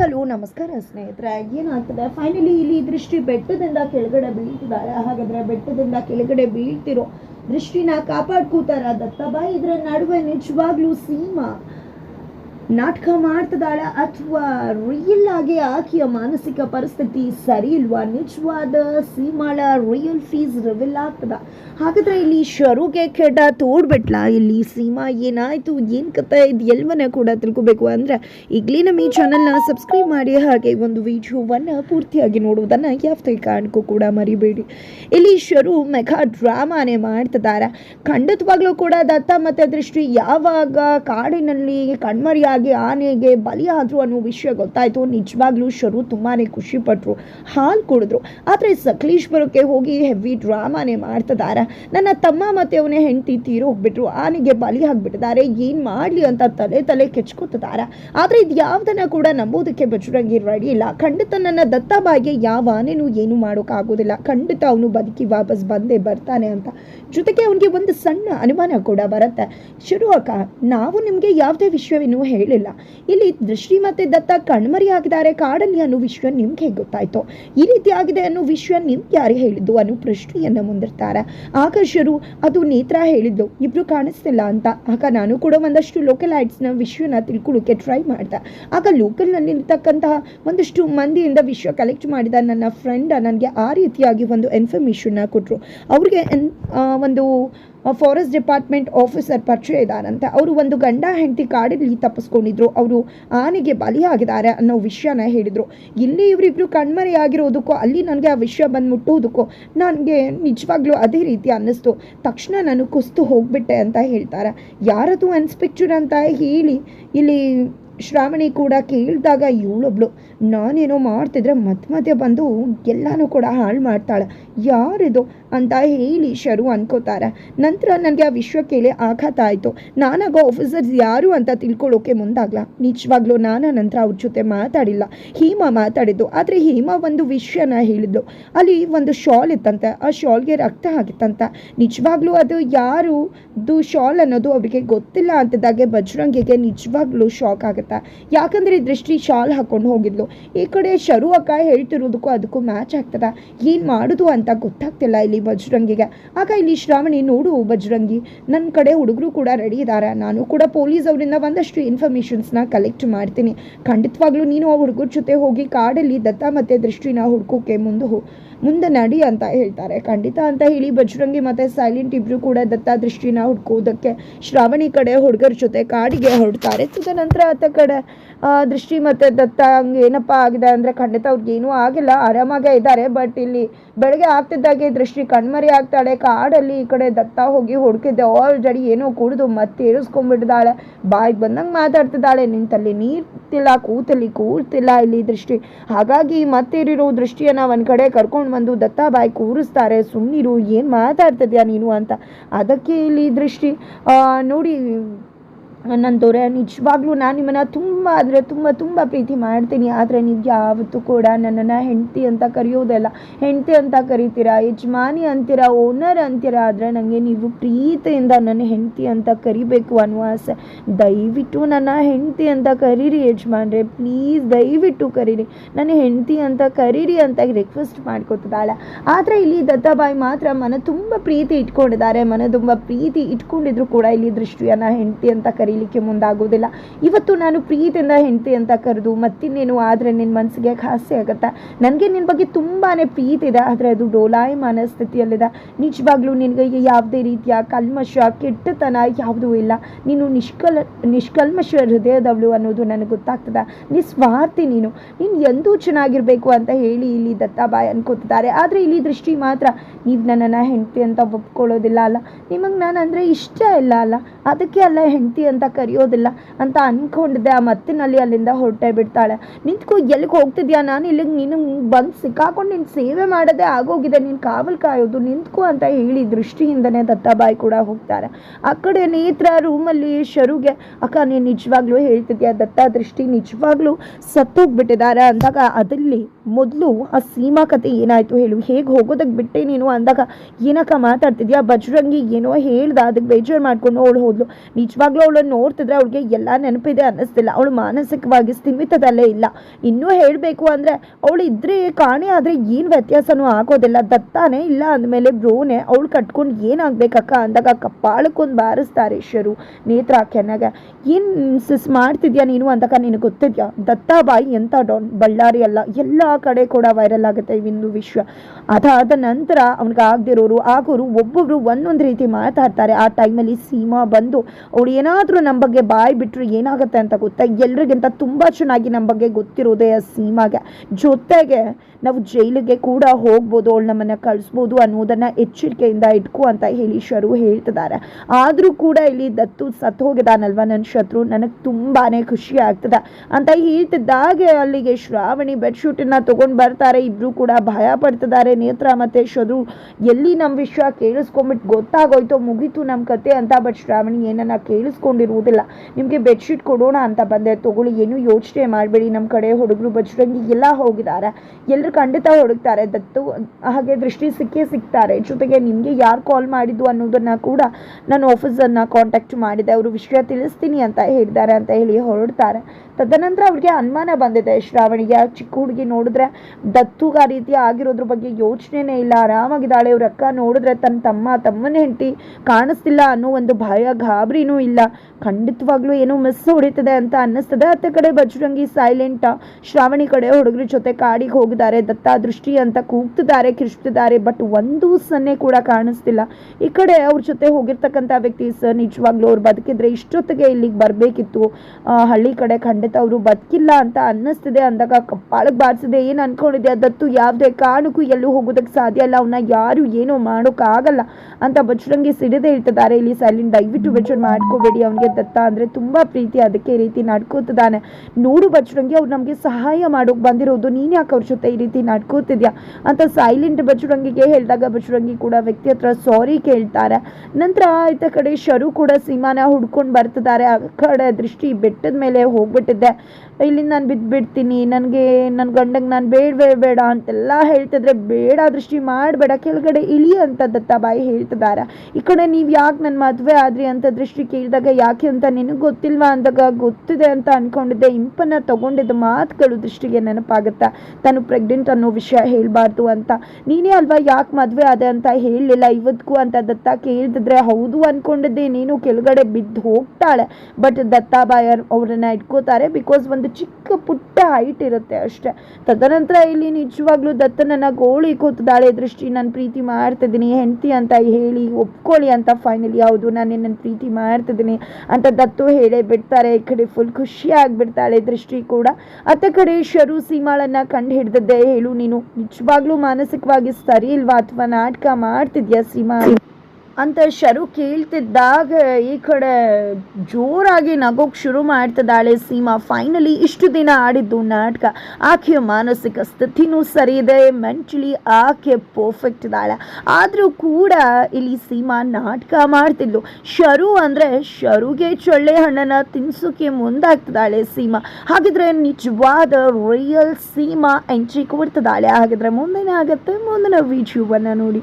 Hello ನಮಸ್ಕಾರ ಸ್ನೇಹಿತರೆ, ಏನಾಗ್ತದೆ? ಫೈನಲಿ ಇಲ್ಲಿ ದೃಷ್ಟಿ ಬೆಟ್ಟದಿಂದ ಕೆಳಗಡೆ ಬೀಳ್ತಿದ್ದಾರೆ. ಹಾಗಾದ್ರೆ ಬೆಟ್ಟದಿಂದ ಕೆಳಗಡೆ ಬೀಳ್ತಿರೋ ದೃಷ್ಟಿನ ಕಾಪಾಡ್ಕೋತಾರ ದತ್ತಬಾಯಿ. ಇದ್ರ ನಡುವೆ ನಿಜವಾಗ್ಲೂ ಸೀಮಾ. ನಾಟಕ ಮಾಡ್ತಿದ್ದಾಳ ಅಥವಾ ರಿಯಲ್ ಆಗಿ ಆಕೆಯ ಮಾನಸಿಕ ಪರಿಸ್ಥಿತಿ ಸರಿ ಇಲ್ವಾ? ನಿಜವಾದ ಸೀಮಾಳ ರಿಯಲ್ ಫೀಸ್ ರಿವಿಲ್ ಆಗ್ತದ. ಹಾಗಾದ್ರೆ ಇಲ್ಲಿ ಶರುಗೆ ಕೆಟ್ಟ ತೋಡ್ಬಿಟ್ಲ? ಇಲ್ಲಿ ಸಿನಿಮಾ ಏನಾಯ್ತು? ಏನ್ ಕತೆ ಇದು? ಎಲ್ಲವನ್ನ ಕೂಡ ತಿಳ್ಕೊಬೇಕು ಅಂದ್ರೆ ಈಗಲೇ ನಮ್ಮ ಈ ಚಾನಲ್ನ ಸಬ್ಸ್ಕ್ರೈಬ್ ಮಾಡಿ. ಹಾಗೆ ಒಂದು ವಿಡಿಯೋವನ್ನ ಪೂರ್ತಿಯಾಗಿ ನೋಡುವುದನ್ನ ಯಾವುದೇ ಕಾರಣಕ್ಕೂ ಕೂಡ ಮರಿಬೇಡಿ. ಇಲ್ಲಿ ಶರು ಮೆಗಾ ಡ್ರಾಮಾನೇ ಮಾಡ್ತಿದ್ದಾರೆ ಖಂಡಿತವಾಗ್ಲೂ ಕೂಡ ದತ್ತ ಮತ್ತೆ ದೃಷ್ಟಿ ಯಾವಾಗ ಕಾಡಿನಲ್ಲಿ ಕಣ್ಮರಿಯಾಗಿ ಆನೆಗೆ ಬಲಿಯಾದರು ಅನ್ನೋ ವಿಷಯ ಗೊತ್ತಾಯಿತು. ನಿಜವಾಗ್ಲೂ ಶರು ತುಂಬಾ ಖುಷಿ ಪಟ್ರು ಹಾಲು ಕುಡಿದ್ರು. ಆದರೆ ಸಕಲೇಶ್ವರಕ್ಕೆ ಹೋಗಿ ಹೆವಿ ಡ್ರಾಮಾನೇ ಮಾಡ್ತಿದ್ದಾರೆ ನನ್ನ ತಮ್ಮ ಮತ್ತು ಅವನೇ ಹೆಂಡತಿ ತೀರೋಗ್ಬಿಟ್ರು ಆನೆಗೆ ಬಲಿ ಹಾಕ್ಬಿಟ್ಟಿದ್ದಾರೆ. ಏನ್ ಮಾಡ್ಲಿ ಅಂತ ತಲೆ ತಲೆ ಕೆಚ್ಕೊತಿದ್ದಾರೆ ಆದರೆ ಇದು ಯಾವ್ದನ್ನ ಕೂಡ ನಂಬೋದಕ್ಕೆ ಬಜರಂಗಿ ರೆಡಿ ಇಲ್ಲ. ಖಂಡಿತ ನನ್ನ ದತ್ತಾಬಾಯಿಗೆ ಯಾವ ಆನೆನೂ ಏನು ಮಾಡೋಕ್ಕಾಗೋದಿಲ್ಲ. ಖಂಡಿತ ಅವನು ಬದುಕಿ ವಾಪಸ್ ಬಂದೇ ಬರ್ತಾನೆ ಅಂತ. ಜೊತೆಗೆ ಅವನಿಗೆ ಒಂದು ಸಣ್ಣ ಅನುಮಾನ ಕೂಡ ಬರುತ್ತೆ. ಶುರು ಅಕ್ಕ, ನಾವು ನಿಮಗೆ ಯಾವುದೇ ವಿಷಯವನ್ನು ಹೇಳಿಲ್ಲ ಇಲ್ಲಿ ದೃಷ್ಟಿ ಮತ್ತೆ ದತ್ತ ಕಣ್ಮರಿ ಆಗಿದ್ದಾರೆ ಕಾಡಲ್ಲಿ ಅನ್ನೋ ವಿಷಯ ನಿಮ್ಗೆ ಹೇಗೆ ಗೊತ್ತಾಯ್ತು. ಈ ರೀತಿ ಆಗಿದೆ ಅನ್ನೋ ವಿಷಯ ನಿಮ್ಗೆ ಯಾರು ಹೇಳಿದ್ದು ಅನ್ನೋ ಪ್ರಶ್ನೆಯನ್ನು ಮುಂದಿರ್ತಾರೆ ಆಕರ್ಷರು ಅದು ನೇತ್ರ ಹೇಳಿದ್ದು. ಇಬ್ರು ಕಾಣಿಸ್ತಿಲ್ಲ ಅಂತ. ಆಗ ನಾನು ಕೂಡ ಒಂದಷ್ಟು ಲೋಕಲ್ನ ವಿಷಯನ ತಿಳ್ಕೊಳ್ಳೋಕೆ ಟ್ರೈ ಮಾಡ್ದೆ. ಆಗ ಲೋಕಲ್ನಲ್ಲಿ ಇರ್ತಕ್ಕಂತಹ ಒಂದಷ್ಟು ಮಂದಿಯಿಂದ ವಿಷಯ ಕಲೆಕ್ಟ್ ಮಾಡಿದ ನನ್ನ ಫ್ರೆಂಡ್ ನನಗೆ ಆ ರೀತಿಯಾಗಿ ಒಂದು ಇನ್ಫಾರ್ಮೇಷನ್ನ ಕೊಟ್ಟರು ಅವ್ರಿಗೆ ಒಂದು ಫಾರೆಸ್ಟ್ ಡಿಪಾರ್ಟ್ಮೆಂಟ್ ಆಫೀಸರ್ ಪರಿಚಯ ಇದ್ದಾರಂತೆ ಅವರು ಒಂದು ಗಂಡ ಹೆಂಡತಿ ಕಾಡಲ್ಲಿ ತಪ್ಪಿಸ್ಕೊಂಡಿದ್ರು. ಅವರು ಆನೆಗೆ ಬಲಿಯಾಗಿದ್ದಾರೆ ಅನ್ನೋ ವಿಷಯನ ಹೇಳಿದರು. ಇಲ್ಲಿ ಇವರಿಬ್ಬರು ಕಣ್ಮರೆಯಾಗಿರೋದಕ್ಕೋ, ಅಲ್ಲಿ ನನಗೆ ಆ ವಿಷಯ ಬಂದು ನನಗೆ ನಿಜವಾಗ್ಲೂ ಅದೇ ರೀತಿ ಅನ್ನಿಸ್ತು. ತಕ್ಷಣ ನಾನು ಕುಸ್ತು ಹೋಗ್ಬಿಟ್ಟೆ ಅಂತ ಹೇಳ್ತಾರೆ. ಯಾರದು ಇನ್ಸ್ಪೆಕ್ಟರ್ ಅಂತ ಹೇಳಿ, ಇಲ್ಲಿ ಶ್ರಾವಣಿ ಕೂಡ ಕೇಳಿದಾಗ ಇವಳೊಬ್ಳು, ನಾನೇನೋ ಮಾಡ್ತಿದ್ರೆ ಮತ್ತೆ ಮಧ್ಯೆ ಬಂದು ಎಲ್ಲನೂ ಕೂಡ ಹಾಳು ಮಾಡ್ತಾಳೆ. ಯಾರಿದು? ಅಂತ ಹೇಳಿ ಶರು ಅನ್ಕೋತಾರೆ. ನಂತರ ನನಗೆ ಆ ವಿಶ್ವ ಕೇಳಿ ಆಘಾತ ಆಯಿತು. ನಾನಾಗ ಆಫೀಸರ್ಸ್ ಯಾರು ಅಂತ ತಿಳ್ಕೊಳ್ಳೋಕೆ ಮುಂದಾಗಲ್ಲ ನಿಜವಾಗ್ಲೂ ನಾನು ನಂತರ ಅವ್ರ ಜೊತೆ ಮಾತಾಡಿಲ್ಲ. ಹೀಮಾ ಮಾತಾಡಿದ್ದು. ಆದರೆ ಹೀಮಾ ಒಂದು ವಿಷಯನ ಹೇಳಿದ್ಲು. ಅಲ್ಲಿ ಒಂದು ಶಾಲ್ ಇತ್ತಂತೆ. ಆ ಶಾಲ್ಗೆ ರಕ್ತ ಆಗಿತ್ತಂತ ನಿಜವಾಗ್ಲೂ ಅದು ಯಾರು? ದು ಶಾಲ್ ಅನ್ನೋದು ಅವರಿಗೆ ಗೊತ್ತಿಲ್ಲ ಅಂತದಾಗೆ ಬಜರಂಗಿಗೆ ನಿಜವಾಗ್ಲೂ ಶಾಕ್ ಆಗುತ್ತೆ. ಯಾಕಂದ್ರೆ ದೃಷ್ಟಿ ಶಾಲ್ ಹಾಕೊಂಡು ಹೋಗಿದ್ಲು. ಈ ಕಡೆ ಶರು ಅಕ್ಕ ಹೇಳ್ತಿರೋದಕ್ಕೂ ಅದಕ್ಕೂ ಮ್ಯಾಚ್ ಆಗ್ತದ. ಏನು ಮಾಡೋದು ಅಂತ ಗೊತ್ತಾಗ್ತಿಲ್ಲ ಇಲ್ಲಿ. ಬಜರಂಗಿಗೆ. ಆಗ ಇಲ್ಲಿ ಶ್ರಾವಣಿ, ನೋಡು ಬಜರಂಗಿ ನನ್ನ ಕಡೆ ಹುಡುಗರು ಕೂಡ ರೆಡಿ ಇದ್ದಾರೆ ನಾನು ಕೂಡ ಪೊಲೀಸ್ ಅವರಿಂದ ಒಂದಷ್ಟು ಇನ್ಫಾರ್ಮೇಷನ್ಸ್ನ ಕಲೆಕ್ಟ್ ಮಾಡ್ತೀನಿ. ಖಂಡಿತವಾಗ್ಲೂ ನೀನು ಆ ಹುಡುಗರ ಜೊತೆ ಹೋಗಿ ಕಾಡಲ್ಲಿ ದತ್ತ ಮತ್ತೆ ದೃಷ್ಟಿನ ಹುಡುಕೋಕೆ ಮುಂದೆ ಮುಂದೆ ನಡಿ ಅಂತ ಹೇಳ್ತಾರೆ. ಖಂಡಿತ ಅಂತ ಹೇಳಿ ಬಜರಂಗಿ ಮತ್ತೆ ಸೈಲೆಂಟ್ ಇಬ್ರು ಕೂಡ ದತ್ತ ದೃಷ್ಟಿನ ಹುಡ್ಕೋದಕ್ಕೆ ಶ್ರಾವಣಿ ಕಡೆ ಹುಡುಗರ ಜೊತೆ ಕಾಡಿಗೆ ಹೊರಡ್ತಾರೆ. ತದನಂತರ ಆತ ಕಡೆ ದೃಷ್ಟಿ ಮತ್ತೆ ದತ್ತ ಹಂಗೆ ಏನಪ್ಪ ಆಗಿದೆ ಅಂದರೆ ಖಂಡಿತ ಅವ್ರಿಗೆ ಏನೂ ಆಗಿಲ್ಲ, ಆರಾಮಾಗೇ ಇದ್ದಾರೆ. ಬಟ್ ಇಲ್ಲಿ ಬೆಳಗ್ಗೆ ಆಗ್ತಿದ್ದಾಗೆ ದೃಷ್ಟಿ ಕಣ್ಮರಿ ಆಗ್ತಾಳೆ. ಕಾಡಲ್ಲಿ ಈ ಕಡೆ ದತ್ತ ಹೋಗಿ ಹುಡುಕಿದ್ದೆ ಆಲ್ರೆಡಿ ಏನೋ ಕುಡಿದು ಮತ್ತೆ ಏರಿಸ್ಕೊಂಡ್ಬಿಟ್ಟಿದ್ದಾಳೆ. ಬಾಯಿಗೆ ಬಂದಂಗೆ ಮಾತಾಡ್ತಿದ್ದಾಳೆ. ನಿಂತಲ್ಲಿ ನೀರ್ತಿಲ್ಲ ಕೂತಲ್ಲಿ ಕೂರ್ತಿಲ್ಲ ಇಲ್ಲಿ ದೃಷ್ಟಿ. ಹಾಗಾಗಿ ಮತ್ತೇರಿರೋ ದೃಷ್ಟಿಯನ್ನು ಒಂದು ಕಡೆ ಕರ್ಕೊಂಡು ಬಂದು ದತ್ತಾಬಾಯಿ ಕೂರಿಸ್ತಾರೆ. ಸುಮ್ಮನಿರು ಏನು ಮಾತಾಡ್ತಿದ್ಯಾ ನೀನು ಅಂತ. ಅದಕ್ಕೆ ಇಲ್ಲಿ ದೃಷ್ಟಿ. ನೋಡಿ ನನ್ನ ದೊರೆ, ನಿಜವಾಗ್ಲೂ ನಾನು ನಿಮ್ಮನ್ನು ತುಂಬ ಅಂದರೆ ತುಂಬ ತುಂಬ ಪ್ರೀತಿ ಮಾಡ್ತೀನಿ. ಆದರೆ ನೀವು ಯಾವತ್ತೂ ಕೂಡ ನನ್ನನ್ನು ಹೆಂಡತಿ ಅಂತ ಕರೆಯೋದಲ್ಲ ಹೆಂಡತಿ ಅಂತ ಕರಿತೀರಾ, ಯಜಮಾನಿ ಅಂತೀರಾ ಓನರ್ ಅಂತೀರಾ, ಆದರೆ ನನಗೆ ನೀವು ಪ್ರೀತಿಯಿಂದ ನನ್ನ ಹೆಂಡತಿ ಅಂತ ಕರಿಬೇಕು ಅನ್ನುವ ಆಸೆ. ದಯವಿಟ್ಟು ನನ್ನ ಹೆಂಡತಿ ಅಂತ ಕರೀರಿ ಯಜಮಾನ್ರೆ ಪ್ಲೀಸ್ ದಯವಿಟ್ಟು ಕರೀರಿ. ನನ್ನ ಹೆಂಡತಿ ಅಂತ ಕರೀರಿ ಅಂತ ರಿಕ್ವೆಸ್ಟ್ ಮಾಡ್ಕೊತಿದ್ದಾಳೆ ಆದರೆ ಇಲ್ಲಿ ದತ್ತಾಬಾಯಿ ಮಾತ್ರ ಮನ ತುಂಬ ಪ್ರೀತಿ ಇಟ್ಕೊಂಡಿದ್ದಾರೆ. ಮನ ತುಂಬ ಪ್ರೀತಿ ಇಟ್ಕೊಂಡಿದ್ರು ಕೂಡ ಇಲ್ಲಿ ದೃಷ್ಟಿಯನ್ನು ಹೆಂಡತಿ ಅಂತ ಕರೀಲಿಕ್ಕೆ ಮುಂದಾಗೋದಿಲ್ಲ ಇವತ್ತು ನಾನು ಪ್ರೀತಿಯಿಂದ ಹೆಂಡತಿ ಅಂತ ಕರೆದು ಮತ್ತಿನ್ನೇನು ಆದರೆ ನಿನ್ನ ಮನಸ್ಸಿಗೆ ಹಾಸ್ಯ ಆಗುತ್ತೆ? ನನಗೆ ನಿನ್ನ ಬಗ್ಗೆ ತುಂಬಾ ಪ್ರೀತಿ ಇದೆ, ಆದರೆ ಅದು ಡೋಲಾಯಮಾನ ಸ್ಥಿತಿಯಲ್ಲಿದೆ. ನಿಜವಾಗ್ಲೂ ನಿನಗೆ ಯಾವುದೇ ರೀತಿಯ ಕಲ್ಮಶ, ಕೆಟ್ಟತನ ಯಾವುದೂ ಇಲ್ಲ. ನೀನು ನಿಷ್ಕಲ, ನಿಷ್ಕಲ್ಮಶ ಹೃದಯದವಳು ಅನ್ನೋದು ನನಗೆ ಗೊತ್ತಾಗ್ತದೆ. ನಿಸ್ವಾರ್ಥಿ ನೀನು. ನೀನು ಎಂದೂ ಚೆನ್ನಾಗಿರಬೇಕು ಅಂತ ಹೇಳಿ ಇಲ್ಲಿ ದತ್ತಾಬಾಯಿ ಅನ್ಕೋತಿದ್ದಾರೆ. ಆದರೆ ಇಲ್ಲಿ ದೃಷ್ಟಿ ಮಾತ್ರ ನೀವು ನನ್ನನ್ನು ಹೆಂಡತಿ ಅಂತ ಒಪ್ಕೊಳ್ಳೋದಿಲ್ಲ ಅಲ್ಲ? ನಿಮಗೆ ನಾನು ಅಂದರೆ ಇಷ್ಟ ಇಲ್ಲ ಅಲ್ಲ? ಅದಕ್ಕೆ ಅಲ್ಲ ಹೆಂಡತಿ ಅಂತ ಕರೆಯೋದಿಲ್ಲ ಅಂತ ಅಂದ್ಕೊಂಡಿದ್ದೆ ಆ ಮತ್ತಿನಲ್ಲಿ ಅಲ್ಲಿಂದ ಹೊರಟೆ ಬಿಡ್ತಾಳೆ. ನಿಂತ್ಕೋ, ಎಲ್ಲಿಗೆ ಹೋಗ್ತಿದ್ಯಾ? ನಾನು ಇಲ್ಲಿಗೆ ನೀನು ಬಂದು ಸಿಕ್ಕಾಕೊಂಡು ನಿನ್ ಸೇವೆ ಮಾಡೋದೇ ಆಗೋಗಿದೆ. ನೀನು ಕಾವಲು ಕಾಯೋದು, ನಿಂತ್ಕೊ ಅಂತ ಹೇಳಿ ದೃಷ್ಟಿಯಿಂದನೇ ದತ್ತಾಬಾಯಿ ಕೂಡ ಹೋಗ್ತಾರೆ. ಆ ಕಡೆ ನೇತ್ರ ರೂಮಲ್ಲಿ ಶರುಗೆ, ಅಕ್ಕ, ನೀನು ನಿಜವಾಗ್ಲೂ ಹೇಳ್ತಿದ್ಯಾ? ದತ್ತ ದೃಷ್ಟಿ ನಿಜವಾಗ್ಲೂ ಸತ್ತೋಗ್ಬಿಟ್ಟಿದ್ದಾರೆ. ಅಂದಾಗ, ಅದಲ್ಲಿ ಮೊದಲು ಆ ಸೀಮಾ ಕತೆ ಏನಾಯ್ತು ಹೇಳು? ಹೇಗೆ ಹೋಗೋದಕ್ಕೆ ಬಿಟ್ಟೆ ನೀನು? ಅಂದಾಗ, ಏನಕ್ಕ ಮಾತಾಡ್ತಿದ್ಯಾ? ಬಜರಂಗಿ ಏನೋ ಹೇಳ್ದ ಅದಕ್ಕೆ ಬೇಜಾರು ಮಾಡ್ಕೊಂಡು ಅವಳು ಹೋದ್ಲು. ನಿಜವಾಗ್ಲೂ ಅವಳನ್ನು ನೋಡ್ತಿದ್ರೆ ಅವಳಿಗೆ ಎಲ್ಲ ನೆನಪಿದೆ ಅನ್ನಿಸ್ತಿಲ್ಲ. ಅವಳು ಮಾನಸಿಕವಾಗಿ ಸ್ಥಿಮಿತದಲ್ಲೇ ಇಲ್ಲ. ಇನ್ನೂ ಹೇಳಬೇಕು ಅಂದರೆ ಅವಳು ಇದ್ರೆ ಕಾಣೆ, ಆದರೆ ಏನು ವ್ಯತ್ಯಾಸನೂ ಆಗೋದಿಲ್ಲ. ದತ್ತಾನೇ ಇಲ್ಲ ಅಂದಮೇಲೆ ಬ್ರೋನೆ ಅವಳು ಕಟ್ಕೊಂಡು ಏನಾಗಬೇಕಕ್ಕ ಅಂದಾಗ ಕಪ್ಪಾಳಕ್ಕೊಂದು ಬಾರಿಸ್ತಾರೆ ಶರು ನೇತ್ರ ಕೆನ್ನಾಗ ಏನು ಸಿಸ್ ಮಾಡ್ತಿದ್ಯಾ ನೀನು ಅಂದಾಗ ನಿನಗೆ ಗೊತ್ತಿದ್ಯಾ? ದತ್ತಾಬಾಯಿ ಎಂಥ ಡಾನ್ ಬಳ್ಳಾರಿ ಅಲ್ಲ, ಎಲ್ಲ ಕಡೆ ಕೂಡ ವೈರಲ್ ಆಗುತ್ತೆ ಇವಿಂದು ವಿಶ್ವ. ಅದಾದ ನಂತರ ಅವನಿಗೆ ಆಗದಿರೋರು, ಆಗೋರು ಒಬ್ಬೊಬ್ರು ಒಂದೊಂದು ರೀತಿ ಮಾತಾಡ್ತಾರೆ. ಆ ಟೈಮಲ್ಲಿ ಸೀಮಾ ಬಂದು ಅವಳು ಏನಾದರೂ ನಮ್ಮ ಬಗ್ಗೆ ಬಾಯಿ ಬಿಟ್ಟರು ಏನಾಗುತ್ತೆ ಅಂತ ಗೊತ್ತಾ? ಎಲ್ರಿಗಿಂತ ತುಂಬ ಚೆನ್ನಾಗಿ ನಮ್ಮ ಬಗ್ಗೆ ಗೊತ್ತಿರೋದೇ ಆ ಸೀಮಾಗೆ ಜೊತೆಗೆ ನಾವು ಜೈಲಿಗೆ ಕೂಡ ಹೋಗ್ಬೋದು ಅವಳು ನಮ್ಮನ್ನು ಕಳಿಸ್ಬೋದು ಅನ್ನೋದನ್ನು ಎಚ್ಚರಿಕೆಯಿಂದ ಇಟ್ಕೋ ಅಂತ ಹೇಳಿ ಶರು ಹೇಳ್ತಿದ್ದಾರೆ ಆದರೂ ಕೂಡ ಇಲ್ಲಿ ದತ್ತು ಸತ್ತು ಹೋಗಿದಾನಲ್ವ ನನ್ನ ಶತ್ರು? ನನಗೆ ತುಂಬಾ ಖುಷಿ ಆಗ್ತದೆ ಅಂತ ಹೇಳ್ತಿದ್ದಾಗೆ ಅಲ್ಲಿಗೆ ಶ್ರಾವಣಿ ಬೆಡ್ಶೀಟನ್ನು ತೊಗೊಂಡು ಬರ್ತಾರೆ. ಇಬ್ಬರು ಕೂಡ ಭಯ ಪಡ್ತಿದ್ದಾರೆ ನೇತ್ರ ಮತ್ತು ಶರು ಎಲ್ಲಿ ನಮ್ಮ ವಿಷಯ ಕೇಳಿಸ್ಕೊಂಬಿಟ್ಟು ಗೊತ್ತಾಗೋಯ್ತೋ, ಮುಗೀತು ನಮ್ಮ ಕತೆ ಅಂತ. ಬಟ್ ಶ್ರಾವಣಿ ಏನನ್ನ ಕೇಳಿಸ್ಕೊಂಡಿರುವುದಿಲ್ಲ. ನಿಮಗೆ ಬೆಡ್ಶೀಟ್ ಕೊಡೋಣ ಅಂತ ಬಂದೆ. ತಗೊಳ್ಳಿ, ಏನು ಯೋಚನೆ ಮಾಡಬೇಡಿ. ನಮ್ಮ ಕಡೆ ಹುಡುಗರು, ಬಜರಂಗಿ ಎಲ್ಲ ಹೋಗಿದ್ದಾರೆ ಎಲ್ಲರೂ ಖಂಡಿತ ಹುಡುಕ್ತಾರೆ. ದತ್ತು, ಹಾಗೆ ದೃಷ್ಟಿ ಸಿಕ್ಕೇ ಸಿಗ್ತಾರೆ. ಜೊತೆಗೆ ನಿಮಗೆ ಯಾರು ಕಾಲ್ ಮಾಡಿದ್ದು ಅನ್ನೋದನ್ನ ಕೂಡ ನಾನು ಆಫೀಸನ್ನು ಕಾಂಟ್ಯಾಕ್ಟ್ ಮಾಡಿದೆ. ಅವರು ವಿಷಯ ತಿಳಿಸ್ತೀನಿ ಅಂತ ಹೇಳಿದ್ದಾರೆ ಅಂತ ಹೇಳಿ ಹೊರಡ್ತಾರೆ. ತದನಂತರ ಅವ್ರಿಗೆ ಅನುಮಾನ ಬಂದಿದೆ. ಶ್ರಾವಣಿಗೆ ಚಿಕ್ಕ ಹುಡುಗಿ ನೋಡಿದ್ರೆ ದತ್ತುಗ ರೀತಿ ಆಗಿರೋದ್ರ ಬಗ್ಗೆ ಯೋಚನೆನೇ ಇಲ್ಲ. ಆರಾಮಾಗಿದ್ದಾಳೆ. ಇವ್ರ ಅಕ್ಕ ನೋಡಿದ್ರೆ ತನ್ನ ತಮ್ಮ, ತಮ್ಮನ ಹೆಂಡತಿ ಕಾಣಿಸ್ತಿಲ್ಲ ಅನ್ನೋ ಒಂದು ಭಯ, ಗಾಬರಿನೂ ಇಲ್ಲ. ಖಂಡಿತವಾಗ್ಲೂ ಏನೋ ಮಿಸ್ ಹೊಡಿತದೆ ಅಂತ ಅನ್ನಿಸ್ತದೆ. ಅತ್ತ ಕಡೆ ಬಜರಂಗಿ ಸೈಲೆಂಟ್ ಶ್ರಾವಣಿ ಕಡೆ ಹುಡುಗರ ಜೊತೆ ಕಾಡಿಗೆ ಹೋಗಿದ್ದಾರೆ. ದತ್ತ ದೃಷ್ಟಿ ಅಂತ ಕೂಗ್ತಿದ್ದಾರೆ, ಕಿರ್ಚ್ತಿದ್ದಾರೆ ಬಟ್ ಒಂದು ಸನ್ನೆ ಕೂಡ ಕಾಣಿಸ್ತಿಲ್ಲ. ಈ ಕಡೆ ಅವ್ರ ಜೊತೆ ಹೋಗಿರ್ತಕ್ಕಂಥ ವ್ಯಕ್ತಿ ಸರ್, ನಿಜವಾಗ್ಲೂ ಅವ್ರು ಬದುಕಿದ್ರೆ ಇಷ್ಟೊತ್ತಿಗೆ ಇಲ್ಲಿಗೆ ಬರಬೇಕಿತ್ತು. ಹಳ್ಳಿ ಕಡೆ ಖಂಡಿತ ಅವರು ಬದುಕಿಲ್ಲ ಅಂತ ಅನ್ನಿಸ್ತಿದೆ, ಅಂದಾಗ ಕಪ್ಪಾಳಕ್ಕೆ ಬಾರಿಸಿದೆ, ಏನು ಅನ್ಕೊಂಡಿದೆ ದತ್ತು? ಯಾವುದೇ ಕಾರಣಕ್ಕೂ ಎಲ್ಲೂ ಹೋಗೋದಕ್ಕೆ ಸಾಧ್ಯ ಇಲ್ಲ ಅವನ್ನ ಯಾರು ಏನೂ ಮಾಡೋಕ್ಕಾಗಲ್ಲ ಅಂತ ಬಜರಂಗಿ ಸಿಡದೆ ಇರ್ತಿದ್ದಾರೆ ಇಲ್ಲಿ ಸೈಲೆಂಟ್ ದಯವಿಟ್ಟು ಬೆಚ್ಚರ್ ಮಾಡ್ಕೋಬೇಡಿ, ಅವನಿಗೆ ದತ್ತ ಅಂದರೆ ತುಂಬ ಪ್ರೀತಿ, ಅದಕ್ಕೆ ರೀತಿ ನಡ್ಕೋತಿದ್ದಾನೆ. ನೋಡು ಬಜರಂಗಿ ಅವ್ರು ನಮಗೆ ಸಹಾಯ ಮಾಡೋಕೆ ಬಂದಿರೋದು, ನೀನು ಯಾಕೆ ಅವ್ರ ಜೊತೆ ಈ ರೀತಿ ನಡ್ಕೋತಿದ್ಯಾ ಅಂತ ಸೈಲೆಂಟ್ ಬಜರಂಗಿಗೆ ಹೇಳಿದಾಗ ಬಜರಂಗಿ ಕೂಡ ವ್ಯಕ್ತಿ ಹತ್ರ ಸಾರಿ ಕೇಳ್ತಾರೆ. ನಂತರ ಆಯ್ತ ಕಡೆ ಶರು ಕೂಡ ಸೀಮಾನ ಹುಡ್ಕೊಂಡು ಬರ್ತಿದ್ದಾರೆ. ಆ ಕಡೆ ದೃಷ್ಟಿ ಬೆಟ್ಟದ ಮೇಲೆ ಹೋಗ್ಬಿಟ್ಟಿದ್ದೆ. ಇಲ್ಲಿ ನಾನು ಬಿದ್ದುಬಿಡ್ತೀನಿ ನನಗೆ ನನ್ನ ಗಂಡಂಗೆ ನಾನು ಬೇಡವೇ ಬೇಡ ಅಂತೆಲ್ಲ ಹೇಳ್ತಿದ್ರೆ ಬೇಡ ದೃಷ್ಟಿ ಮಾಡಬೇಡ. ಕೆಳಗಡೆ ಇಳಿ ಅಂತ ದತ್ತಾಬಾಯಿ ಹೇಳ್ತಿದ್ದಾರೆ. ಈ ಕಡೆ ನೀವು ಯಾಕೆ ನನ್ನ ಮದುವೆ ಆದ್ರಿ ಅಂತ ದೃಷ್ಟಿ ಕೇಳಿದಾಗ, ಯಾಕೆ ಅಂತ ನಿನಗೆ ಗೊತ್ತಿಲ್ವಾ? ಅಂದಾಗ, ಗೊತ್ತಿದೆ ಅಂತ ಅನ್ಕೊಂಡಿದ್ದೆ. ಇಂಪನ್ನ ತಗೊಂಡಿದ್ದ ಮಾತುಗಳು ದೃಷ್ಟಿಗೆ ನೆನಪಾಗುತ್ತಾ? ತಾನು ಪ್ರೆಗ್ನೆಂಟ್ ಅನ್ನೋ ವಿಷಯ ಹೇಳಬಾರ್ದು ಅಂತ. ನೀನೇ ಅಲ್ವಾ ಯಾಕೆ ಮದುವೆ ಆದೆ ಅಂತ ಹೇಳಲಿಲ್ಲ? ಇವತ್ತಿಗೂ ಅಂತ ದತ್ತ ಕೇಳಿದ್ರೆ ಹೌದು ಅಂದ್ಕೊಂಡಿದ್ದೆ ನೀನು ಕೆಳಗಡೆ ಬಿದ್ದು ಹೋಗ್ತಾಳೆ. ಬಟ್ ದತ್ತಾಬಾಯಿ ಅವರನ್ನ ಇಟ್ಕೋತಾರೆ ಬಿಕಾಸ್ ಒಂದು ಚಿಕ್ಕ ಪುಟ್ಟ ಹೈಟ್ ಇರುತ್ತೆ ಅಷ್ಟೇ. ತದನಂತರ ಇಲ್ಲಿ ನಿಜವಾಗ್ಲೂ ದತ್ತನನ್ನ ಗೋಳಿ ಕೂತಿದ್ದಾಳೆ ದೃಷ್ಟಿ. ನಾನು ಪ್ರೀತಿ ಮಾಡ್ತಿದ್ದೀನಿ. ಹೆಂಡತಿ ಅಂತ ಹೇಳಿ ಒಪ್ಕೊಳ್ಳಿ ಅಂತ ಫೈನಲಿ ಹೌದು, ನಾನು ನಿನ್ನನ್ನು ಪ್ರೀತಿ ಮಾಡ್ತಿದ್ದೀನಿ ಅಂತ ದತ್ತು ಹೇಳೇ ಬಿಡ್ತಾರೆ. ಈ ಕಡೆ ಫುಲ್ ಖುಷಿ ಆಗಿಬಿಡ್ತಾಳೆ ದೃಷ್ಟಿ ಕೂಡ. ಅತ್ತ ಕಡೆ ಶರು, ಸೀಮಾಳನ್ನ ಕಂಡು ಹಿಡ್ದದ್ದೆ ಹೇಳು ನೀನು. ನಿಜವಾಗ್ಲೂ ಮಾನಸಿಕವಾಗಿ ಸರಿ ಇಲ್ವಾ? ಅಥವಾ ನಾಟಕ ಮಾಡ್ತಿದ್ಯಾ ಸೀಮಾ ಅಂತ ಶರು ಕೇಳ್ತಿದ್ದಾಗ ಈ ಕಡೆ ಜೋರಾಗಿ ನಗೋಕ್ ಶುರು ಮಾಡ್ತಿದ್ದಾಳೆ ಸೀಮಾ. ಫೈನಲಿ ಇಷ್ಟು ದಿನ ಆಡಿದ್ದು ನಾಟಕ. ಆಕೆಯ ಮಾನಸಿಕ ಸ್ಥಿತಿನೂ ಸರಿ ಇದೆ ಮೆಂಟಲಿ ಆಕೆ ಪರ್ಫೆಕ್ಟ್ ಇದ್ದಾಳೆ. ಆದರೂ ಕೂಡ ಇಲ್ಲಿ ಸೀಮಾ ನಾಟಕ ಮಾಡ್ತಿದ್ಲು. ಶರು ಅಂದರೆ ಶರುಗೆ ಚೊಳ್ಳೆ ಹಣ್ಣನ್ನು ತಿನ್ಸೋಕೆ ಮುಂದಾಗ್ತಿದ್ದಾಳೆ ಸೀಮಾ. ಹಾಗಿದ್ರೆ ನಿಜವಾದ ರಿಯಲ್ ಸೀಮಾ ಎಂಟ್ರಿ ಕೊಡ್ತಿದ್ದಾಳೆ. ಹಾಗಿದ್ರೆ ಮುಂದಿನ ಆಗುತ್ತೆ, ಮುಂದಿನ ವಿಡಿಯೋವನ್ನು ನೋಡಿ.